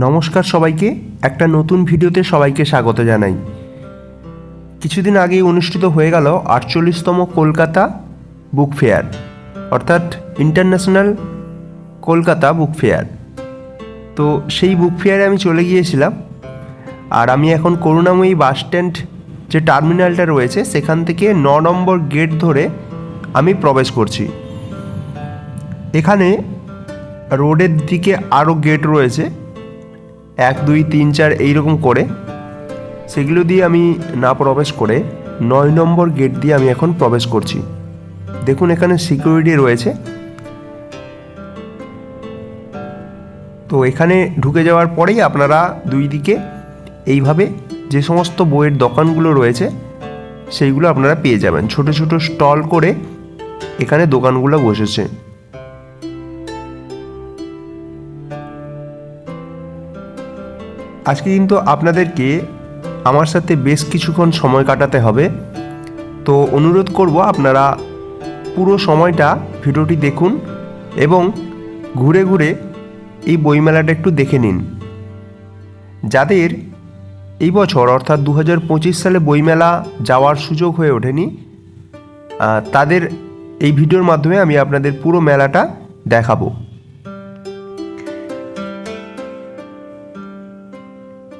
নমস্কার সবাইকে, একটা নতুন ভিডিওতে সবাইকে স্বাগত জানাই। কিছুদিন আগেই অনুষ্ঠিত হয়ে গেল আটচল্লিশতম কলকাতা বুক ফেয়ার, অর্থাৎ ইন্টারন্যাশনাল কলকাতা বুক ফেয়ার। তো সেই বুক ফেয়ারে আমি চলে গিয়েছিলাম, আর আমি এখন করুণাময়ী বাস স্ট্যান্ড যে টার্মিনালটা রয়েছে, সেখান থেকে ন নম্বর গেট ধরে আমি প্রবেশ করছি। এখানে রোডের দিকে আরও গেট রয়েছে এক, দুই, তিন, চার এইরকম করে সেগুলো দিয়ে আমি না প্রবেশ করে নয় নম্বর গেট দিয়ে আমি এখন প্রবেশ করছি। দেখুন এখানে সিকিউরিটি রয়েছে। তো এখানে ঢুকে যাওয়ার পরেই আপনারা দুই দিকে এইভাবে যে সমস্ত বইয়ের দোকানগুলো রয়েছে সেইগুলো আপনারা পেয়ে যাবেন। ছোট ছোট স্টল করে এখানে দোকানগুলো বসেছে। আজকে কিন্তু আপনাদেরকে আমার সাথে বেশ কিছুক্ষণ সময় কাটাতে হবে। তো অনুরোধ করব আপনারা পুরো সময়টা ভিডিওটি দেখুন এবং ঘুরে ঘুরে এই বইমেলাটা একটু দেখে নিন। যাদের এই বছর অর্থাৎ দু হাজার পঁচিশ সালে বইমেলা যাওয়ার সুযোগ হয়ে ওঠেনি তাদের এই ভিডিওর মাধ্যমে আমি আপনাদের পুরো মেলাটা দেখাবো।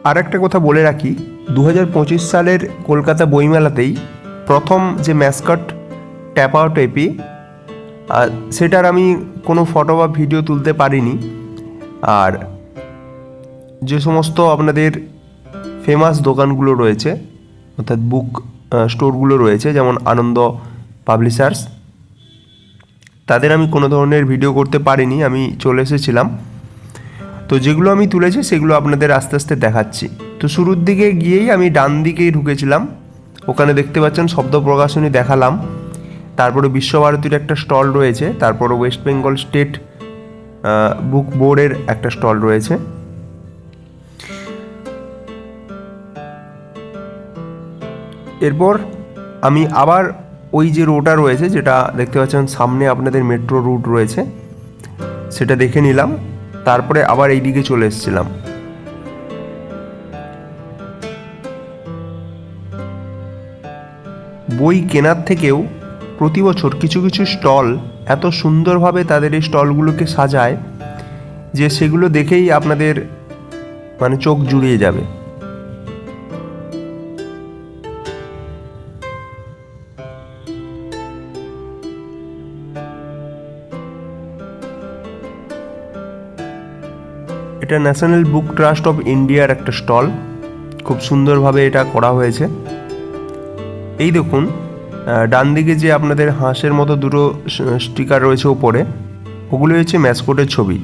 আর একটা কথা বলে রাখি দু হাজার পঁচিশ সালের কলকাতা বইমেলাতেই প্রথম যে ম্যাসকট ট্যাপা টেপি আর সেটার আমি কোনো ফটো বা ভিডিও তুলতে পারিনি। আর যে সমস্ত আপনাদের ফেমাস দোকানগুলো রয়েছে, অর্থাৎ বুক স্টোরগুলো রয়েছে, যেমন আনন্দ পাবলিশার্স, তাদের আমি কোনো ধরনের ভিডিও করতে পারিনি, আমি চলে এসেছিলাম। তো যেগুলো আমি তুলেছি সেগুলো আপনাদের আস্তে আস্তে দেখাচ্ছি। তো শুরুর দিকে গিয়েই আমি ডান দিকেই ঢুকেছিলাম। ওখানে দেখতে পাচ্ছেন শব্দ প্রকাশনী দেখালাম। তারপরে বিশ্বভারতীর একটা স্টল রয়েছে। তারপরে ওয়েস্ট বেঙ্গল স্টেট বুক বোর্ডের একটা স্টল রয়েছে। এরপর আমি আবার ওই যে রোটা রয়েছে, যেটা দেখতে পাচ্ছেন সামনে আপনাদের মেট্রো রুট রয়েছে, সেটা দেখে নিলাম। তারপরে আবার এই দিকে চলে এসেছিলাম। বই কেনার থেকেও প্রতি বছর কিছু কিছু স্টল এত সুন্দরভাবে তাদের এই স্টলগুলোকে সাজায় যে সেগুলো দেখেই আপনাদের মানে চোখ জুড়িয়ে যাবে। এটা ন্যাশনাল বুক ট্রাস্ট অফ ইন্ডিয়ার একটা স্টল। খুব সুন্দরভাবে এটা করা হয়েছে। এই দেখুন ডান দিকে যে আপনাদের হাঁসের মতো দুটো স্টিকার রয়েছে ওপরে ওগুলো হচ্ছে ম্যাসকোটের ছবি।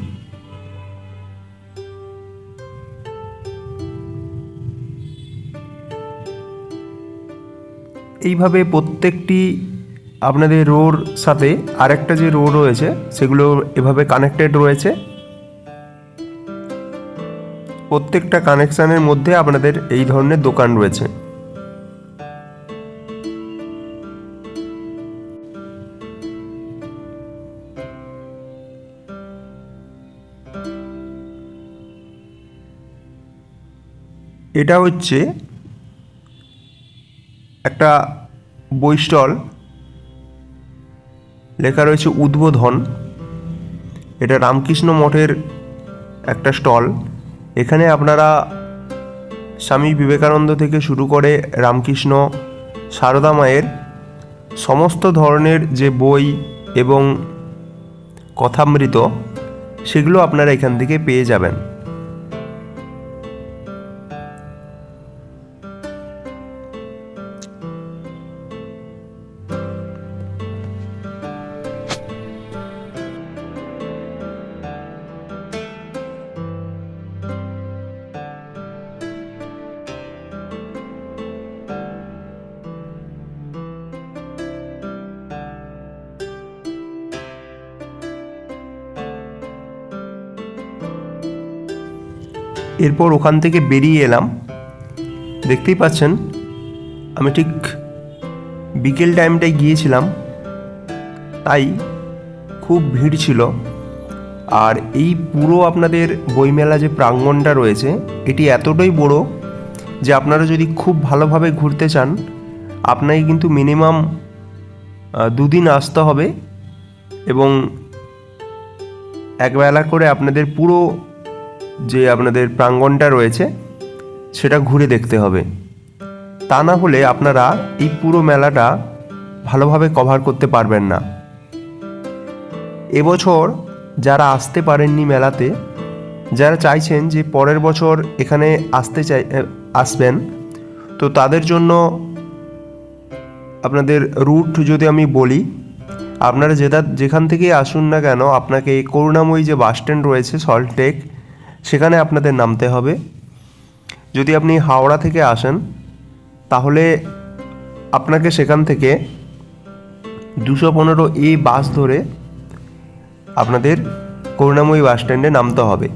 এইভাবে প্রত্যেকটি আপনাদের রোর সাথে আরেকটা যে রো রয়েছে, সেগুলো এভাবে কানেক্টেড রয়েছে। প্রত্যেকটা কানেকশানের মধ্যে আপনাদের এই ধরনের দোকান রয়েছে। এটা হচ্ছে একটা বই স্টল লেখা রয়েছে উদ্বোধন। এটা রামকৃষ্ণ মঠের একটা স্টল। এখানে আপনারা স্বামী বিবেকানন্দ থেকে শুরু করে রামকৃষ্ণ, সারদা মায়ের সমস্ত ধরনের যে বই এবং কথামৃত, সেগুলো আপনারা এখান থেকে পেয়ে যাবেন। এরপর ওখান থেকে বেরিয়ে এলাম। দেখতেই পাচ্ছেন, আমি ঠিক বিকেল টাইমটায় গিয়েছিলাম, তাই খুব ভিড় ছিল। আর এই পুরো আপনাদের বইমেলা যে প্রাঙ্গণটা রয়েছে, এটি এতটাই বড় যে আপনারা যদি খুব ভালোভাবে ঘুরতে চান, আপনাকে কিন্তু মিনিমাম দুদিন আসতে হবে এবং একবেলা করে আপনাদের পুরো যে আপনাদের প্রাঙ্গণটা রয়েছে, সেটা ঘুরে দেখতে হবে। তা না হলে আপনারা এই পুরো মেলাটা ভালোভাবে কভার করতে পারবেন না। এবছর যারা আসতে পারেননি মেলাতে, যারা চাইছেন যে পরের বছর এখানে আসতে চাই আসবেন, তো তাদের জন্য আপনাদের রুট যদি আমি বলি, আপনারা যেটা, যেখান থেকেই আসুন না কেন, আপনাকে করুণাময়ী যে বাস স্ট্যান্ড রয়েছে সল্টটেক সেখানে আপনাদের নামতে হবে। যদি আপনি হাওড়া থেকে আসেন, তাহলে আপনাকে সেখান থেকে দুশো পনেরো এ বাস ধরে আপনাদের করুণাময়ী বাস স্ট্যান্ডে নামতে হবে।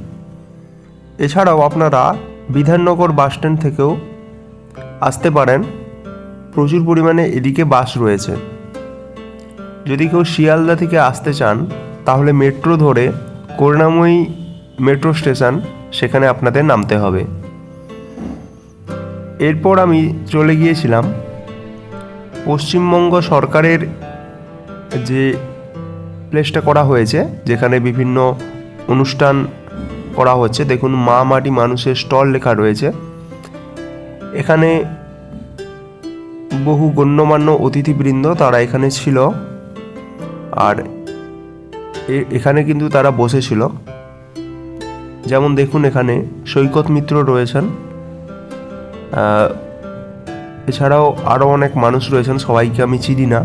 এছাড়াও আপনারা বিধাননগর বাস স্ট্যান্ড থেকেও আসতে পারেন। প্রচুর পরিমাণে এদিকে বাস রয়েছে। যদি কেউ শিয়ালদা থেকে আসতে চান, তাহলে মেট্রো ধরে করুণাময়ী মেট্রো স্টেশন, সেখানে আপনাদের নামতে হবে। এরপর আমি চলে গিয়েছিলাম পশ্চিমবঙ্গ সরকারের যে প্লেসটা করা হয়েছে, যেখানে বিভিন্ন অনুষ্ঠান করা হচ্ছে। দেখুন, মা মাটি মানুষের স্টল লেখা রয়েছে। এখানে বহু গণ্যমান্য অতিথিবৃন্দ তারা এখানে ছিল। আর এখানে কিন্তু তারা বসেছিল যেমন দেখুন এখানে সৈকত মিত্র রয়েছেন। এছাড়াও আরও অনেক মানুষ রয়েছেন, সবাইকে আমি চিনি না।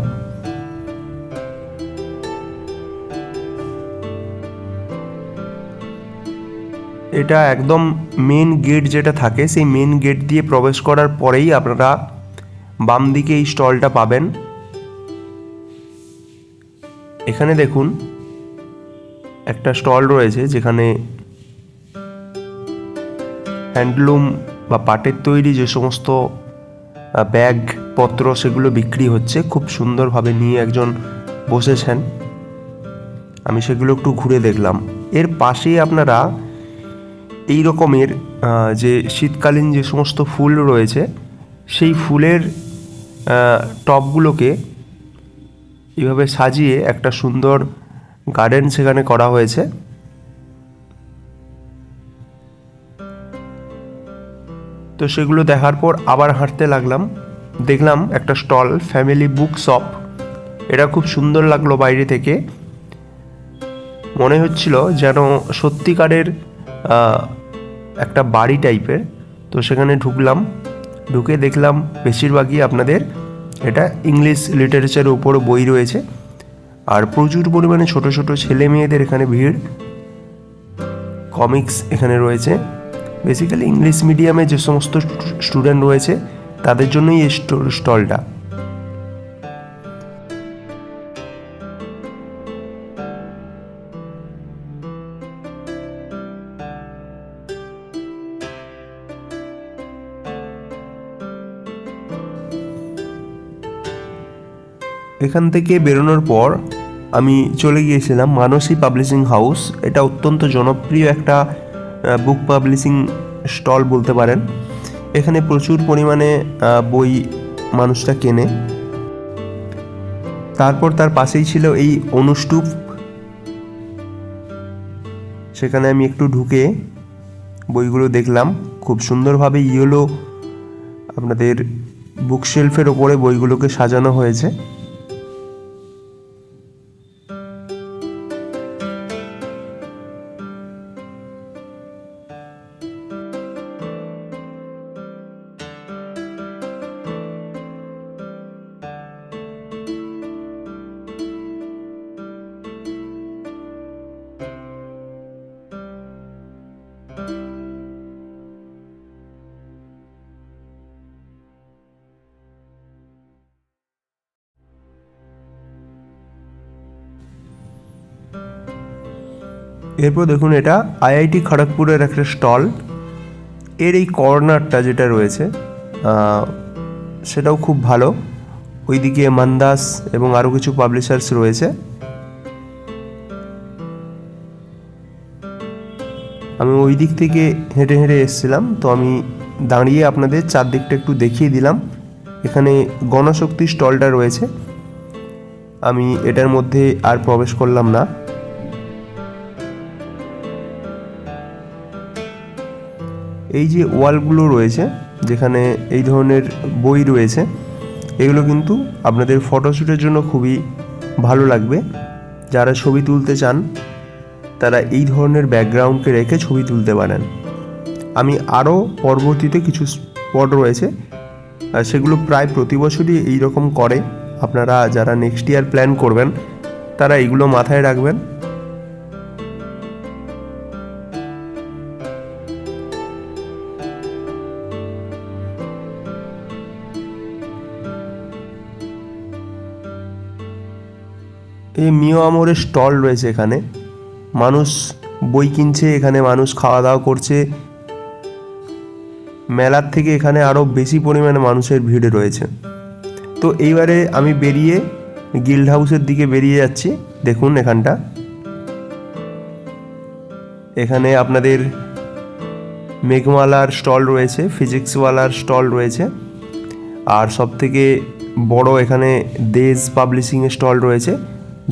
এটা একদম মেন গেট যেটা থাকে, সেই মেন গেট দিয়ে প্রবেশ করার পরেই আপনারা বাম দিকে এই স্টলটা পাবেন। এখানে দেখুন একটা স্টল রয়েছে, যেখানে হ্যান্ডলুম বা পাটের তৈরি যে সমস্ত ব্যাগ পত্র সেগুলো বিক্রি হচ্ছে খুব সুন্দরভাবে নিয়ে একজন বসেছেন। আমি সেগুলো একটু ঘুরে দেখলাম। এর পাশেই আপনারা এই রকমের যে শীতকালীন যে সমস্ত ফুল রয়েছে সেই ফুলের আহ, টবগুলোকে এইভাবে সাজিয়ে একটা সুন্দর গার্ডেন সেখানে করা হয়েছে। তো সেগুলো দেখার পর আবার হাঁটতে লাগলাম। দেখলাম একটা স্টল, ফ্যামিলি বুক শপ। এটা খুব সুন্দর লাগল বাইরে থেকে। মনে হচ্ছিল যেন সত্যিকারের একটা বাড়ি টাইপের। তো সেখানে ঢুকলাম। ঢুকে দেখলাম বেশিরভাগই আপনাদের এটা ইংলিশ লিটারেচারের উপর বই রয়েছে। আর প্রচুর পরিমাণে ছোট ছোট ছেলে মেয়েদের এখানে ভিড়। কমিক্স এখানে রয়েছে। বেসিক্যালি ইংলিশ মিডিয়ামে যে সমস্ত স্টুডেন্ট রয়েছে, তাদের জন্যই এই স্টো- স্টলটা এখান থেকে বেরোনোর পর আমি চলে গিয়েছিলাম মানসী পাবলিশিং হাউস। এটা অত্যন্ত জনপ্রিয় একটা বুক পাবলিশিং স্টল বলতে পারেন। এখানে প্রচুর পরিমাণে বই মানুষটা কেনে। তারপর তার পাশেই ছিল এই অনুষ্টুপ। সেখানে আমি একটু ঢুকে বইগুলো দেখলাম। খুব সুন্দরভাবে ইয়েলো আপনাদের বুকশেলফের ওপরে বইগুলোকে সাজানো হয়েছে। এরপর দেখুন এটা আইআইটি খড়গপুরের একটা স্টল। এর এই কর্নারটা যেটা রয়েছে সেটাও খুব ভালো। ওইদিকে মান্দাস এবং আরও কিছু পাবলিশার্স রয়েছে। আমি ওই দিক থেকে হেঁটে হেঁটে এসেছিলাম, তো আমি দাঁড়িয়ে আপনাদের চারদিকটা একটু দেখিয়ে দিলাম। এখানে গণশক্তি স্টলটা রয়েছে। আমি এটার মধ্যে আর প্রবেশ করলাম না। এই যে ওয়ালগুলো রয়েছে, যেখানে এই ধরনের বই রয়েছে, এগুলো কিন্তু আপনাদের ফটোশ্যুটের জন্য খুবই ভালো লাগবে। যারা ছবি তুলতে চান, তারা এই ধরনের ব্যাকগ্রাউন্ডকে রেখে ছবি তুলতে পারেন। আমি আরও পরবর্তীতে কিছু স্পট রয়েছে সেগুলো প্রায় প্রতি বছরই এই রকম করে। আপনারা যারা নেক্সট ইয়ার প্ল্যান করবেন, তারা এইগুলো মাথায় রাখবেন। এই মিও আমরের স্টল রয়েছে এখানে। মানুষ বই কিনছে, এখানে মানুষ খাওয়া দাওয়া করছে। মেলার থেকে এখানে আরও বেশি পরিমাণে মানুষের ভিড় রয়েছে। তো এইবারে আমি বেরিয়ে গিল্ড হাউসের দিকে বেরিয়ে যাচ্ছি। দেখুন এখানটা। এখানে আপনাদের মেঘমালার স্টল রয়েছে ফিজিক্সওয়ালার স্টল রয়েছে। আর সব থেকে বড় এখানে দেশ পাবলিশিংয়ের স্টল রয়েছে।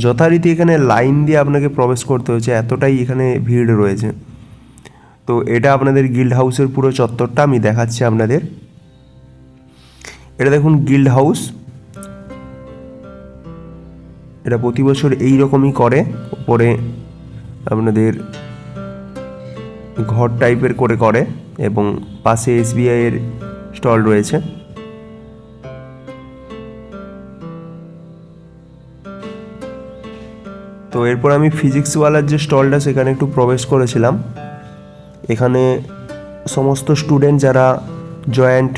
যথারীতি এখানে লাইন দিয়ে আপনাকে প্রবেশ করতে হয়েছে, এতটাই এখানে ভিড় রয়েছে। তো এটা আপনাদের গিল্ড হাউসের পুরো চত্বরটা আমি দেখাচ্ছি আপনাদের। এটা দেখুন গিল্ড হাউস এটা প্রতি বছর এই রকমই করে উপরে আপনাদের ঘর টাইপের করে করে, এবং পাশে এসবিআই এর স্টল রয়েছে। তো এরপর আমি ফিজিক্সওয়ালার যে স্টলটা সেখানে একটু প্রবেশ করেছিলাম। এখানে সমস্ত স্টুডেন্ট যারা জয়েন্ট,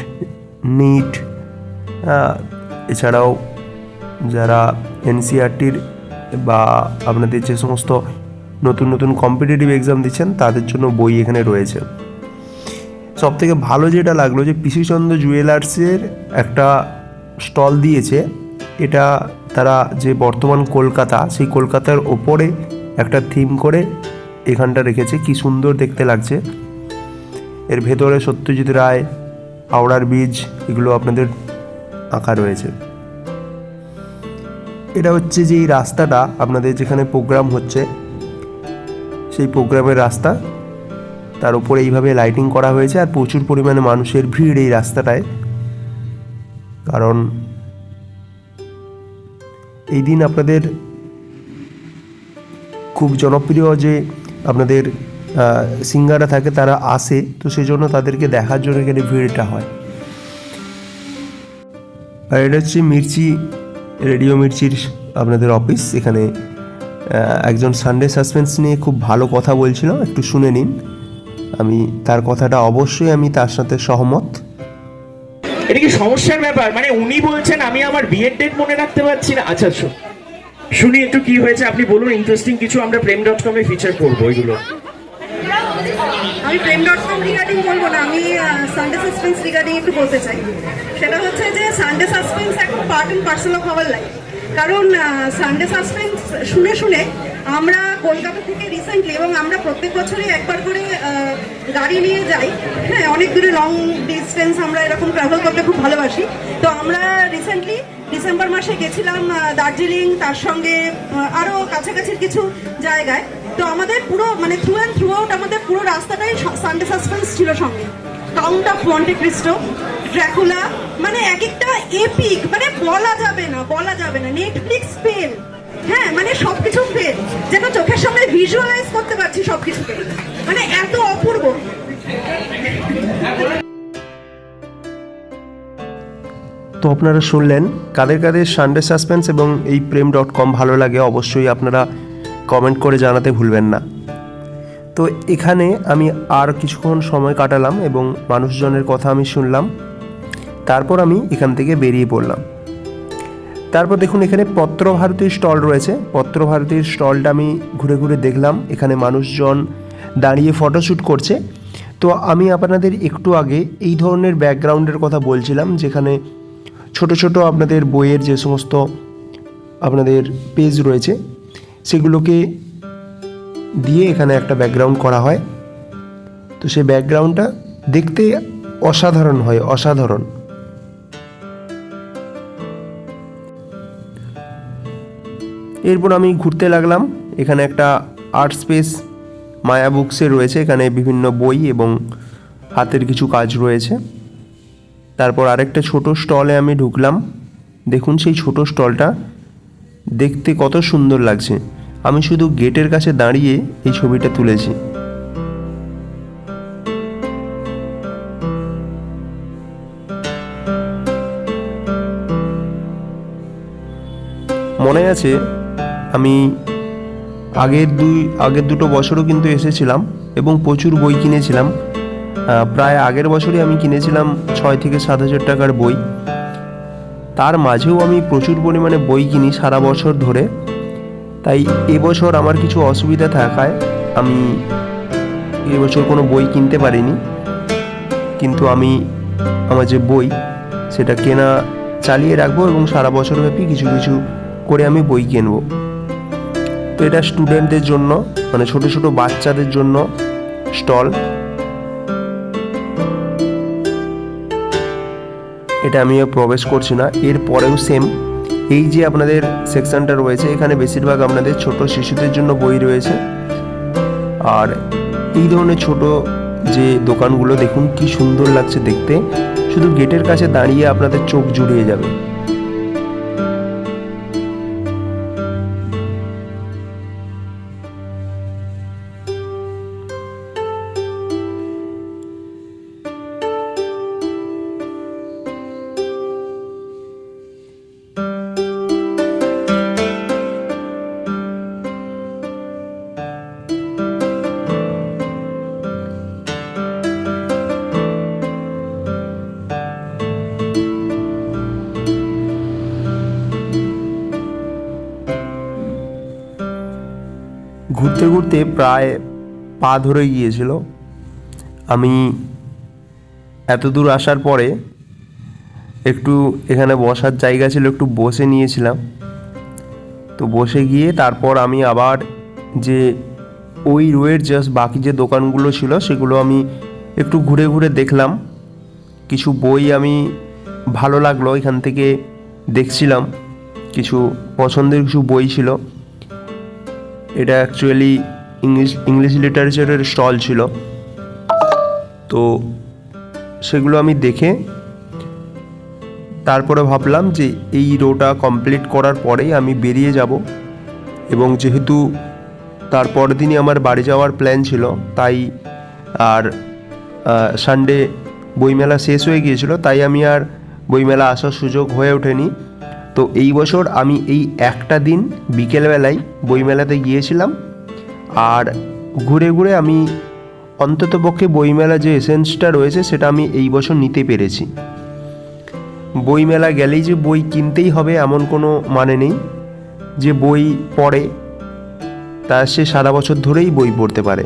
নিট এছাড়াও যারা এনসিআরটির বা আপনাদের যে সমস্ত নতুন নতুন কম্পিটিটিভ এক্সাম দিচ্ছেন, তাদের জন্য বই এখানে রয়েছে। সব থেকে ভালো যেটা লাগল যে পিসিচন্দ্র জুয়েলার্সের একটা স্টল দিয়েছে। এটা তারা যে বর্তমান কলকাতা, সেই কলকাতার ওপরে একটা থিম করে এখানটা রেখেছে। কি সুন্দর দেখতে লাগছে। এর ভেতরে সত্যজিৎ রায়, হাওড়ার বীজ, এগুলো আপনাদের আঁকা রয়েছে। এটা হচ্ছে যে এই রাস্তাটা, আপনাদের যেখানে প্রোগ্রাম হচ্ছে, সেই প্রোগ্রামের রাস্তা। তার উপরে এইভাবে লাইটিং করা হয়েছে আর প্রচুর পরিমাণে মানুষের ভিড় এই রাস্তাটায়। কারণ এই দিন আপনাদের খুব জনপ্রিয় যে আপনাদের সিঙ্গাররা থাকে তারা আসে, তো সেই জন্য তাদেরকে দেখার জন্য এখানে ভিড়টা হয়। আর এটা হচ্ছে মির্চি, রেডিও মির্চির আপনাদের অফিস। এখানে একজন সানডে সাসপেন্স নিয়ে খুব ভালো কথা বলছিল, একটু শুনে নিন। আমি, তার কথাটা অবশ্যই আমি তার সাথে সহমত। এটা কি সমস্যার ব্যাপার? মানে উনি বলছেন আমি আমার বিয়ের ডেট মনে রাখতে পারছি না। আচ্ছা শুনি একটু কি হয়েছে। আপনি বলুন ইন্টারেস্টিং কিছু আমরা প্রেম ডট কমে ফিচার করব ওইগুলো আমি প্রেম ডট কম রিগার্ডিং বলব না, আমি সানডে সাসপেন্স রিগার্ডিং একটু বলতে চাই। সেটা হচ্ছে যে সানডে সাসপেন্স এখন part and parcel of our life কারণ সানডে সাসপেন্স শুনে শুনে আমরা কলকাতা থেকে রিসেন্টলি এবং আমরা প্রত্যেক বছরই একবার করে গাড়ি নিয়ে যাই। হ্যাঁ অনেক দূরে লং ডিস্টেন্স আমরা এরকম ট্রাভেল করতে খুব ভালোবাসি। তো আমরা রিসেন্টলি ডিসেম্বর মাসে গেছিলাম দার্জিলিং, তার সঙ্গে আরও আরও কাছাকাছির কিছু জায়গায়। তো আমাদের পুরো মানে থ্রু অ্যান্ড থ্রু আউট আমাদের পুরো রাস্তাটাই সানডে সাসপেন্স ছিল সঙ্গে। Count of Monte Cristo Dracula মানে এক একটা এপিক মানে বলা যাবে না, বলা যাবে না। নেটফ্লিক্স ফেল হ্যাঁ মানে সবকিছু যেন চোখের সামনে ভিজুয়ালাইজ করতে পারছি সবকিছুকে। মানে এত অপূর্ব। তো আপনারা শুনলেন কাদের কাদের সানডে সাসপেন্স এবং এই প্রেম ডট কম ভালো লাগে অবশ্যই আপনারা কমেন্ট করে জানাতে ভুলবেন না। তো এখানে আমি আর কিছুক্ষণ সময় কাটালাম এবং মানুষজনের কথা আমি শুনলাম। তারপর আমি এখান থেকে বেরিয়ে পড়লাম। তারপর দেখুন এখানে পত্রভারতীর স্টল রয়েছে। পত্রভারতীর স্টলটা আমি ঘুরে ঘুরে দেখলাম। এখানে মানুষজন দাঁড়িয়ে ফটোশ্যুট করছে। তো আমি আপনাদের একটু আগে এই ধরনের ব্যাকগ্রাউন্ডের কথা বলছিলাম, যেখানে ছোট ছোট আপনাদের বইয়ের যে সমস্ত আপনাদের পেজ রয়েছে, সেগুলোকে দিয়ে এখানে একটা ব্যাকগ্রাউন্ড করা হয়। তো সেই ব্যাকগ্রাউন্ডটা দেখতে অসাধারণ হয়, অসাধারণ। এরপর আমি ঘুরতে লাগলাম। এখানে একটা আর্ট স্পেস মায়া বুকসে রয়েছে। এখানে বিভিন্ন বই এবং হাতের কিছু কাজ রয়েছে। তারপর আরেকটা ছোট স্টলে আমি ঢুকলাম। দেখুন সেই ছোট স্টলটা দেখতে কত সুন্দর লাগছে। আমি শুধু গেটের কাছে দাঁড়িয়ে এই ছবিটা তুলেছি। মনে আছে আমি আগের দুই, আগের দুটো বছরও কিন্তু এসেছিলাম এবং প্রচুর বই কিনেছিলাম। প্রায় আগের বছরই আমি কিনেছিলাম ছয় থেকে সাত হাজার টাকার বই। তার মাঝেও আমি প্রচুর পরিমাণে বই কিনি সারা বছর ধরে। তাই এবছর আমার কিছু অসুবিধা থাকায় আমি এবছর কোনো বই কিনতে পারিনি। কিন্তু আমি আমার যে বই, সেটা কেনা চালিয়ে রাখব এবং সারা বছর ব্যাপী কিছু কিছু করে আমি বই কিনবো। তো এটা স্টুডেন্টদের জন্য মানে ছোট ছোট বাচ্চাদের জন্য স্টল এটা আমি প্রবেশ করছি না, এর পরেও সেম এই যে আপনাদের সেকশনটা রয়েছে, এখানে বেশিরভাগ আপনাদের ছোট শিশুদের জন্য বই রয়েছে। আর এই ধরনের ছোট যে দোকানগুলো, দেখুন কি সুন্দর লাগছে দেখতে। শুধু গেটের কাছে দাঁড়িয়ে আপনাদের চোখ জুড়িয়ে যাবে। ঘুরতে ঘুরতে প্রায় পা ধরে গিয়েছিল। আমি এত দূর আসার পরে একটু এখানে বসার জায়গা ছিল, একটু বসে নিয়েছিলাম। তো বসে গিয়ে তারপর আমি আবার যে ওই রোয়ের জাস্ট বাকি যে দোকানগুলো ছিল, সেগুলো আমি একটু ঘুরে ঘুরে দেখলাম। কিছু বই আমি ভালো লাগল, এখান থেকে দেখছিলাম। কিছু পছন্দের কিছু বই ছিল। এটা অ্যাকচুয়ালি ইংলিশ ইংলিশ লিটারেচারের স্টল ছিল। তো সেগুলো আমি দেখে তারপরে ভাবলাম যে এই রোটা কমপ্লিট করার পরেই আমি বেরিয়ে যাব এবং যেহেতু তারপর দিনই আমার বাড়ি যাওয়ার প্ল্যান ছিল, তাই আর সানডে বইমেলা শেষ হয়ে গিয়েছিল, তাই আমি আর বইমেলা আসার সুযোগ হয়ে ওঠেনি। তো এই বছর আমি এই একটা দিন বিকেলবেলায় বইমেলাতে গিয়েছিলাম। আর ঘুরে ঘুরে আমি অন্ততপক্ষে বইমেলা যে এসেন্সটা রয়েছে সেটা আমি এই বছর নিতে পেরেছি। বইমেলা গেলেই যে বই কিনতেই হবে এমন কোনো মানে নেই। যে বই পড়ে, তা সে সারা বছর ধরেই বই পড়তে পারে।